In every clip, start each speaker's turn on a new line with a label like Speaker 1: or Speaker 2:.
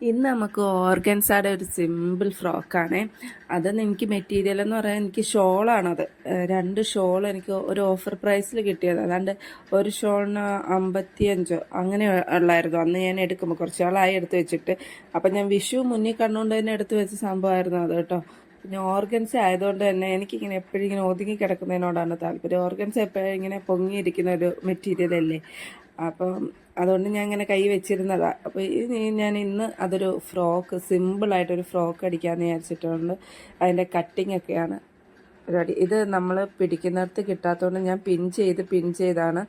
Speaker 1: ഇന്ന് നമുക്ക് ഓർഗൻസാടെ ഒരു സിമ്പിൾ ഫ്രോക്കാണ്. അത് എനിക്ക് മെറ്റീരിയൽ എന്ന് പറയാൻ എനിക്ക് ഷോളാണത്. രണ്ട് ഷോൾ എനിക്ക് ഒരു ഓഫർ പ്രൈസിൽ കിട്ടിയത്. അതാണ്ട് ഒരു ഷോളിന് അമ്പത്തിയഞ്ചോ അങ്ങനെ ഉള്ളായിരുന്നു. അന്ന് ഞാൻ എടുക്കുമ്പോൾ കുറച്ച് നാളായി എടുത്ത് വെച്ചിട്ട്. അപ്പം ഞാൻ വിഷു മുന്നിൽ കണ്ടുകൊണ്ട് തന്നെ എടുത്ത് വെച്ച സംഭവമായിരുന്നു അത് കേട്ടോ. പിന്നെ ഓർഗൻസ് ആയതുകൊണ്ട് തന്നെ എനിക്കിങ്ങനെ എപ്പോഴും ഇങ്ങനെ ഒതുങ്ങി കിടക്കുന്നതിനോടാണ് താല്പര്യം. ഓർഗൻസ് എപ്പോഴും ഇങ്ങനെ പൊങ്ങിയിരിക്കുന്ന ഒരു മെറ്റീരിയൽ അല്ലേ? അപ്പം അതുകൊണ്ട് ഞാൻ ഇങ്ങനെ കൈ വെച്ചിരുന്നതാ. അപ്പോൾ ഞാൻ ഇന്ന് അതൊരു ഫ്രോക്ക് സിമ്പിളായിട്ടൊരു ഫ്രോക്ക് അടിക്കാമെന്ന് വിചാരിച്ചിട്ടുണ്ട്. അതിന്റെ കട്ടിങ് പരിപാടി. ഇത് നമ്മൾ പിടിക്കുന്നിടത്ത് കിട്ടാത്തതുകൊണ്ട് ഞാൻ പിൻ ചെയ്ത് പിൻ ചെയ്താണ്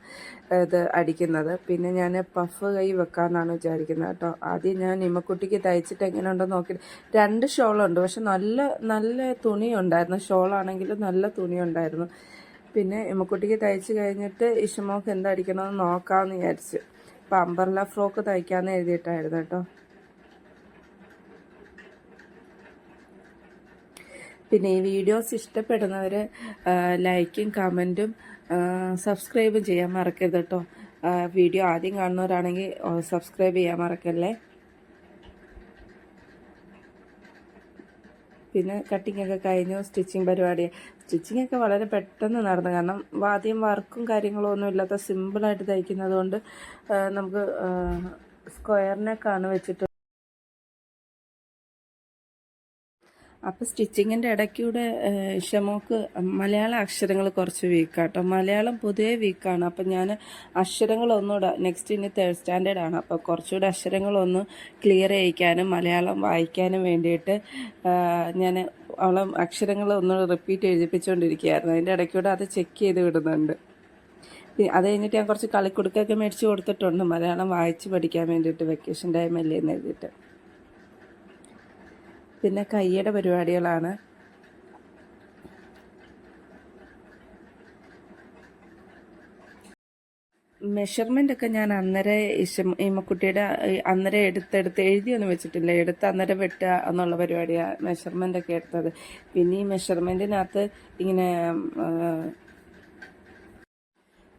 Speaker 1: ഇത് അടിക്കുന്നത്. പിന്നെ ഞാൻ പഫ് കൈ വെക്കാമെന്നാണ് വിചാരിക്കുന്നത് കേട്ടോ. ആദ്യം ഞാൻ നിമ്മക്കുട്ടിക്ക് തയ്ച്ചിട്ട് എങ്ങനെയുണ്ടോ നോക്കിയിട്ട് രണ്ട് ഷോളുണ്ട്. പക്ഷെ നല്ല നല്ല തുണി ഉണ്ടായിരുന്നു ഷോളാണെങ്കിലും നല്ല തുണി ഉണ്ടായിരുന്നു പിന്നെ ഇമ്മക്കുട്ടിക്ക് തയ്ച്ച് കഴിഞ്ഞിട്ട് ഇഷമോക്ക് എന്തടിക്കണമെന്ന് നോക്കാമെന്ന് വിചാരിച്ച്. അപ്പം അമ്പർല ഫ്രോക്ക് തയ്ക്കാമെന്ന് എഴുതിയിട്ടായിരുന്നു കേട്ടോ. പിന്നെ ഈ വീഡിയോസ് ഇഷ്ടപ്പെടുന്നവർ ലൈക്കും കമന്റും സബ്സ്ക്രൈബും ചെയ്യാൻ മറക്കരുത് കേട്ടോ വീഡിയോ ആദ്യം കാണുന്നവരാണെങ്കിൽ സബ്സ്ക്രൈബ് ചെയ്യാൻ മറക്കല്ലേ? പിന്നെ കട്ടിംഗ് ഒക്കെ കഴിഞ്ഞു സ്റ്റിച്ചിങ് പരിപാടി. സ്റ്റിച്ചിങ് ഒക്കെ വളരെ പെട്ടെന്ന് നടന്നു. കാരണം ആദ്യം വർക്കും കാര്യങ്ങളും ഒന്നും ഇല്ലാത്ത സിമ്പിളായിട്ട് തയ്ക്കുന്നത് കൊണ്ട് നമുക്ക് സ്ക്വയർ കാണു വെച്ചിട്ട് അപ്പോൾ സ്റ്റിച്ചിങ്ങിന്റെ ഇടയ്ക്കൂടെ ഷമോക്ക് മലയാള അക്ഷരങ്ങൾ കുറച്ച് വീക്കാട്ടോ മലയാളം പൊതുവേ വീക്കാണ് അപ്പം ഞാൻ അക്ഷരങ്ങളൊന്നുകൂടെ നെക്സ്റ്റ് ഇനി തേർഡ് സ്റ്റാൻഡേർഡ് ആണ്. അപ്പോൾ കുറച്ചുകൂടെ അക്ഷരങ്ങളൊന്ന് ക്ലിയർ ചെയ്യിക്കാനും മലയാളം വായിക്കാനും വേണ്ടിയിട്ട് ഞാൻ അവളെ അക്ഷരങ്ങൾ ഒന്നുകൂടെ റിപ്പീറ്റ് എഴുതിപ്പിച്ചുകൊണ്ടിരിക്കുകയായിരുന്നു അതിന്റെ ഇടയ്ക്കൂടെ അത് ചെക്ക് ചെയ്ത് വിടുന്നുണ്ട്. അത് കഴിഞ്ഞിട്ട് ഞാൻ കുറച്ച് കളിക്കുടുക്കൊക്കെ മേടിച്ച് കൊടുത്തിട്ടുണ്ട്. മലയാളം വായിച്ച് പഠിക്കാൻ വേണ്ടിയിട്ട് വെക്കേഷൻ ടൈമല്ലേ എന്ന് എഴുതിയിട്ട്. പിന്നെ കയ്യുടെ പരിപാടികളാണ്. മെഷർമെന്റ് ഒക്കെ ഞാൻ അന്നേരം ഈ അന്നേരം എടുത്തെടുത്ത് എഴുതിയൊന്നും വെച്ചിട്ടില്ല. എടുത്ത് അന്നേരം വെട്ടുക എന്നുള്ള പരിപാടിയാണ് മെഷർമെന്റ് ഒക്കെ എടുത്തത്. പിന്നെ ഈ മെഷർമെന്റിനകത്ത് ഇങ്ങനെ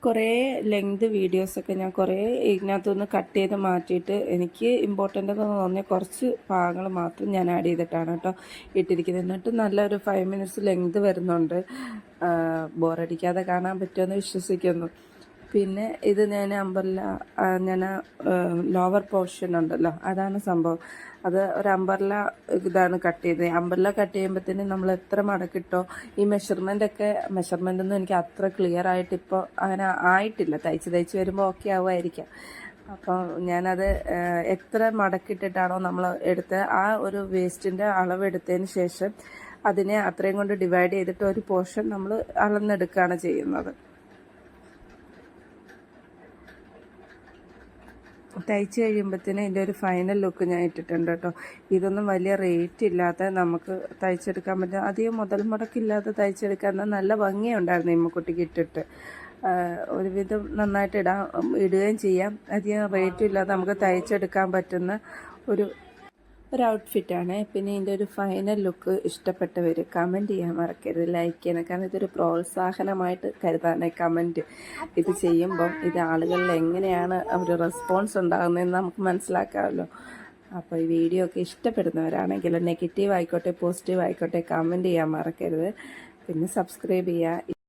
Speaker 1: കുറേ ലെങ്ത് വീഡിയോസൊക്കെ ഞാൻ കുറേ ഇതിനകത്തുനിന്ന് കട്ട് ചെയ്ത് മാറ്റിയിട്ട് എനിക്ക് ഇമ്പോർട്ടന്റ് എന്ന് തോന്നിയ കുറച്ച് ഭാഗങ്ങൾ മാത്രം ഞാൻ ആഡ് ചെയ്തിട്ടാണ് കേട്ടോ ഇട്ടിരിക്കുന്നത്. എന്നിട്ട് നല്ലൊരു ഫൈവ് മിനിറ്റ്സ് ലെങ്ത് വരുന്നുണ്ട്. ബോറടിക്കാതെ കാണാൻ പറ്റുമെന്ന് വിശ്വസിക്കുന്നു. പിന്നെ ഇത് ഞാൻ അമ്പർല ഞാൻ ലോവർ പോർഷൻ ഉണ്ടല്ലോ അതാണ് സംഭവം. അത് ഒരു അമ്പർല ഇതാണ് കട്ട് ചെയ്തത്. അമ്പർല കട്ട് ചെയ്യുമ്പോഴത്തേനും നമ്മൾ എത്ര മടക്കിട്ടോ ഈ മെഷർമെന്റ് ഒക്കെ മെഷർമെന്റ് ഒന്നും എനിക്ക് അത്ര ക്ലിയർ ആയിട്ട് ഇപ്പോൾ അങ്ങനെ ആയിട്ടില്ല. തയ്ച്ച് തയ്ച്ച് വരുമ്പോൾ ഓക്കെ ആവുമായിരിക്കാം. അപ്പോൾ ഞാനത് എത്ര മടക്കിട്ടിട്ടാണോ നമ്മൾ എടുത്ത് ആ ഒരു വേസ്റ്റിന്റെ അളവ് എടുത്തതിന് ശേഷം അതിനെ അത്രയും കൊണ്ട് ഡിവൈഡ് ചെയ്തിട്ട് ഒരു പോർഷൻ നമ്മൾ അളന്നെടുക്കുകയാണ് ചെയ്യുന്നത്. തയ്ച്ച് കഴിയുമ്പോഴത്തേനും ഇതിന്റെ ഒരു ഫൈനൽ ലുക്ക് ഞാൻ ഇട്ടിട്ടുണ്ട് കേട്ടോ. ഇതൊന്നും വലിയ റേറ്റ് ഇല്ലാതെ നമുക്ക് തയ്ച്ചെടുക്കാൻ പറ്റും അധികം മുതൽ മുടക്കില്ലാതെ തയ്ച്ചെടുക്കാൻ നല്ല ഭംഗിയുണ്ടായിരുന്നു ഇമ്മക്കുട്ടിക്ക് ഇട്ടിട്ട്. ഒരുവിധം നന്നായിട്ട് ഇടാം ഇടുകയും ചെയ്യാം. അധികം റേറ്റും ഇല്ലാതെ നമുക്ക് തയ്ച്ചെടുക്കാൻ പറ്റുന്ന ഒരു ഒരു ഔട്ട്ഫിറ്റാണ് പിന്നെ ഇതിന്റെ ഒരു ഫൈനൽ ലുക്ക് ഇഷ്ടപ്പെട്ടവർ കമന്റ് ചെയ്യാൻ മറക്കരുത്. ലൈക്ക് ചെയ്യണം. കാരണം ഇതൊരു പ്രോത്സാഹനമായിട്ട് കരുതാണ് കമന്റ് ഇത് ചെയ്യുമ്പം ഇത് ആളുകളിൽ എങ്ങനെയാണ് ഒരു റെസ്പോൺസ് ഉണ്ടാകുന്നതെന്ന് നമുക്ക് മനസ്സിലാക്കാമല്ലോ. അപ്പോൾ ഈ വീഡിയോ ഒക്കെ ഇഷ്ടപ്പെടുന്നവരാണെങ്കിൽ നെഗറ്റീവ് ആയിക്കോട്ടെ പോസിറ്റീവ് ആയിക്കോട്ടെ കമന്റ് ചെയ്യാൻ മറക്കരുത്. പിന്നെ സബ്സ്ക്രൈബ് ചെയ്യുക.